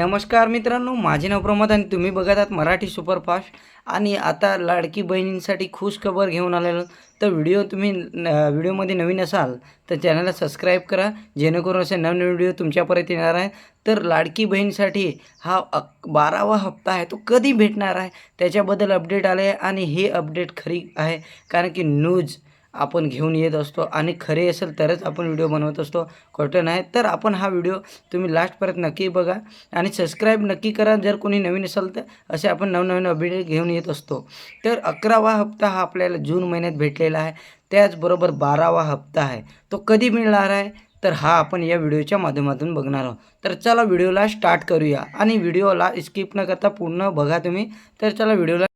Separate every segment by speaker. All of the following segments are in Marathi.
Speaker 1: नमस्कार मित्रांनो माझे नाव प्रमोद आणि तुम्ही बघत आहात मराठी सुपरफास्ट. आणि आता लाडकी बहिणींसाठी खुश खबर घेऊन आलेलो. तर व्हिडिओ तुम्ही न- व्हिडिओमध्ये नवीन असाल तर चॅनलला सबस्क्राईब करा जेणेकरून असे नवनवीन व्हिडिओ तुमच्यापर्यंत येणार आहे. तर लाडकी बहीणसाठी हा अक बारावा हप्ता आहे तो कधी भेटणार आहे? त्याच्याबद्दल अपडेट आले आणि हे अपडेट खरी आहे कारण की न्यूज आपण घेऊन येत असतो आणि खरे असेल तरच आपण व्हिडिओ बनवत असतो. खोटं नाही. तर आपण हा व्हिडिओ तुम्ही लास्टपर्यंत नक्की बघा आणि सबस्क्राईब नक्की करा जर कोणी नवीन असेल तर असे आपण नवनवीन अपडेट घेऊन येत असतो. तर अकरावा हप्ता हा आपल्याला जून महिन्यात भेटलेला आहे. त्याचबरोबर बारावा हप्ता आहे. तो कधी मिळणार आहे? तर हा आपण या व्हिडिओच्या माध्यमातून बघणार आहोत. तर चला व्हिडिओला स्टार्ट करूया आणि व्हिडिओला स्किप न करता पूर्ण बघा तुम्ही. तर चला व्हिडिओला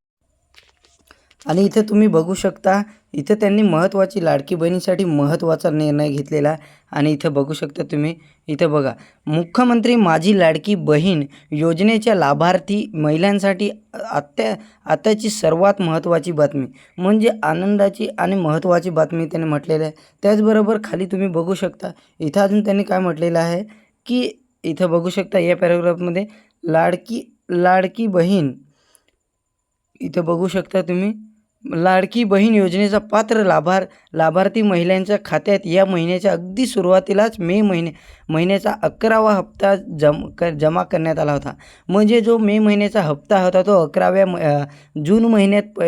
Speaker 1: आणि इथे तुम्ही बघू शकता इथं त्यांनी महत्त्वाची लाडकी बहिणीसाठी महत्त्वाचा निर्णय घेतलेला आणि इथं बघू शकता तुम्ही इथं बघा. मुख्यमंत्री माझी लाडकी बहीण योजनेच्या लाभार्थी महिलांसाठी आत्या आताची सर्वात महत्त्वाची बातमी म्हणजे आनंदाची आणि महत्त्वाची बातमी त्यांनी म्हटलेली आहे. त्याचबरोबर खाली तुम्ही बघू शकता इथं अजून त्यांनी काय म्हटलेलं आहे की इथं बघू शकता या पॅराग्राफमध्ये लाडकी लाडकी बहीण इथं बघू शकता तुम्ही लाडकी बहीण योजनेचा पात्र लाभार लाभार्थी महिलांच्या खात्यात या महिन्याच्या अगदी सुरुवातीलाच मे महिने महिन्याचा अकरावा हप्ता जम क जमा करण्यात आला होता. म्हणजे जो मे महिन्याचा हप्ता होता तो अकराव्या म जून महिन्यात प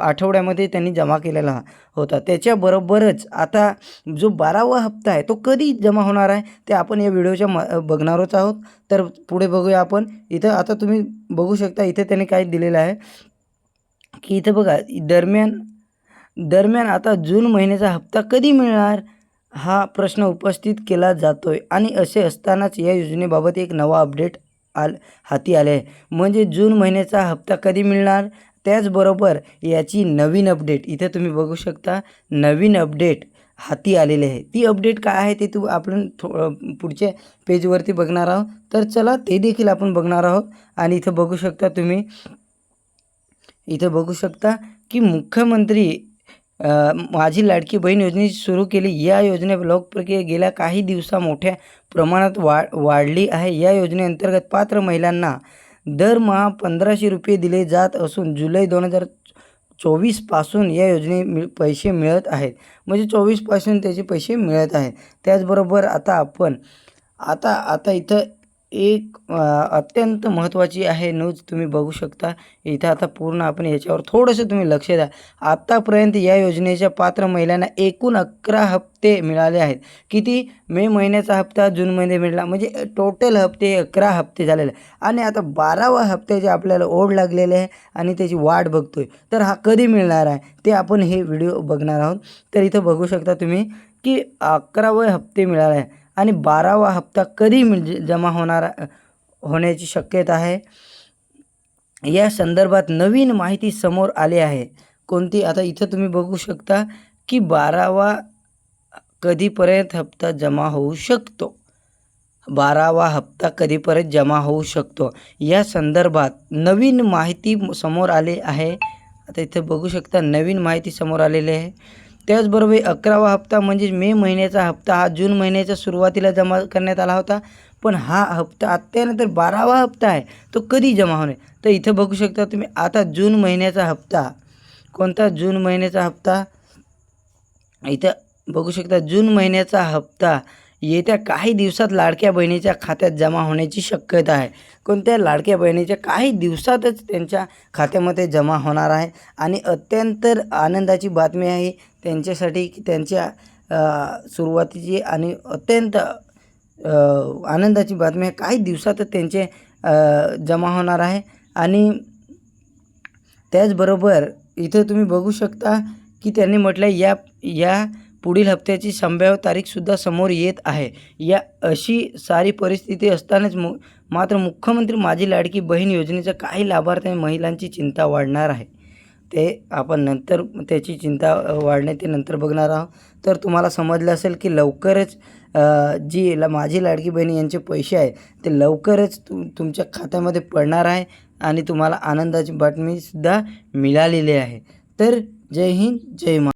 Speaker 1: आठवड्यामध्ये त्यांनी जमा केलेला होता. त्याच्याबरोबरच आता जो बारावा हप्ता आहे तो कधी जमा होणार आहे ते आपण या व्हिडिओच्या म बघणारच आहोत. तर पुढे बघूया आपण. इथं आता तुम्ही बघू शकता इथे त्यांनी काय दिलेलं आहे. की इथं बघा दरम्यान दरम्यान आता जून महिन्याचा हप्ता कधी मिळणार हा प्रश्न उपस्थित केला जातो आहे आणि असे असतानाच या योजनेबाबत एक नवा अपडेट आल हाती आले आहे म्हणजे जून महिन्याचा हप्ता कधी मिळणार? त्याचबरोबर याची नवीन अपडेट इथे तुम्ही बघू शकता नवीन अपडेट हाती आलेले आहे. ती अपडेट काय आहे ते तू आपण थो पुढच्या पेजवरती बघणार आहोत. तर चला ते देखील आपण बघणार आहोत. आणि इथं बघू शकता तुम्ही इथं बघू शकता की मुख्यमंत्री माझी लाडकी बहीण योजने सुरू केली. या योजने लोकप्रक्रिया गेल्या काही दिवसा मोठ्या प्रमाणात वाढ वाढली आहे. या योजनेअंतर्गत पात्र महिलांना दरमहा पंधराशे रुपये दिले जात असून जुलै दोन हजार चोवीसपासून या योजने मिळ पैसे मिळत आहेत. म्हणजे चोवीसपासून त्याचे पैसे मिळत आहेत. त्याचबरोबर आता आपण आता आता इथं एक अत्यंत महत्त्वाची आहे न्यूज तुम्ही बघू शकता. इथं आता पूर्ण आपण याच्यावर थोडंसं तुम्ही लक्ष द्या. आत्तापर्यंत या योजनेच्या पात्र महिलांना एकूण अकरा हप्ते मिळाले आहेत. किती? मे महिन्याचा हप्ता जून महिने मिळाला. म्हणजे टोटल हप्ते अकरा हप्ते झालेले आहे. आणि आता बारावा हप्त्याचे आपल्याला ओढ लागलेले आहे आणि त्याची वाट बघतोय. तर हा कधी मिळणार आहे? ते आपण हे व्हिडिओ बघणार आहोत. तर इथं बघू शकता तुम्ही की अकरावे हप्ते मिळाले आहे आणि बारावा हप्ता कधी म्हणजे जमा होणार होण्याची शक्यता आहे? या संदर्भात नवीन माहिती समोर आली आहे. कोणती? आता इथं तुम्ही बघू शकता की बारावा कधीपर्यंत हप्ता जमा होऊ शकतो? बारावा हप्ता कधीपर्यंत जमा होऊ शकतो? या संदर्भात नवीन माहिती समोर आली आहे. आता इथं बघू शकता नवीन माहिती समोर आलेली आहे. त्याचबरोबर अकरावा हप्ता म्हणजे मे महिन्याचा हप्ता हा जून महिन्याच्या सुरुवातीला जमा करण्यात आला होता. पण हा हप्ता त्यानंतर बारावा हप्ता आहे. तो कधी जमा होणे तर इथं बघू शकता तुम्ही आता जून महिन्याचा हप्ता. कोणता? जून महिन्याचा हप्ता. इथं बघू शकता जून महिन्याचा हप्ता. येत्या काही दिवसात लाडक्या बहिणीच्या खात्यात जमा होण्याची शक्यता आहे. कोणत्या लाडक्या बहिणीच्या काही दिवसातच त्यांच्या खात्यामध्ये जमा होणार आहे? आणि अत्यंत आनंदाची बातमी आहे त्यांच्यासाठी की त्यांच्या सुरुवातीची आणि अत्यंत आनंदाची बातमी आहे. काही दिवसातच त्यांचे जमा होणार आहे. आणि त्याचबरोबर इथं तुम्ही बघू शकता की त्यांनी म्हटलं या या पुढील हप्त्याची संभाव्य तारीखसुद्धा समोर येत आहे. या अशी सारी परिस्थिती असतानाच मु मात्र मुख्यमंत्री माझी लाडकी बहीण योजनेचा काही लाभार्थी महिलांची चिंता वाढणार आहे. ते आपण नंतर त्याची चिंता वाढणे ते नंतर बघणार आहोत. तर तुम्हाला समजलं असेल की लवकरच जी ला माझी लाडकी बहीण यांचे पैसे आहे ते लवकरच तु तुमच्या खात्यामध्ये पडणार आहे आणि तुम्हाला आनंदाची बातमीसुद्धा मिळालेली आहे. तर जय हिंद जय मा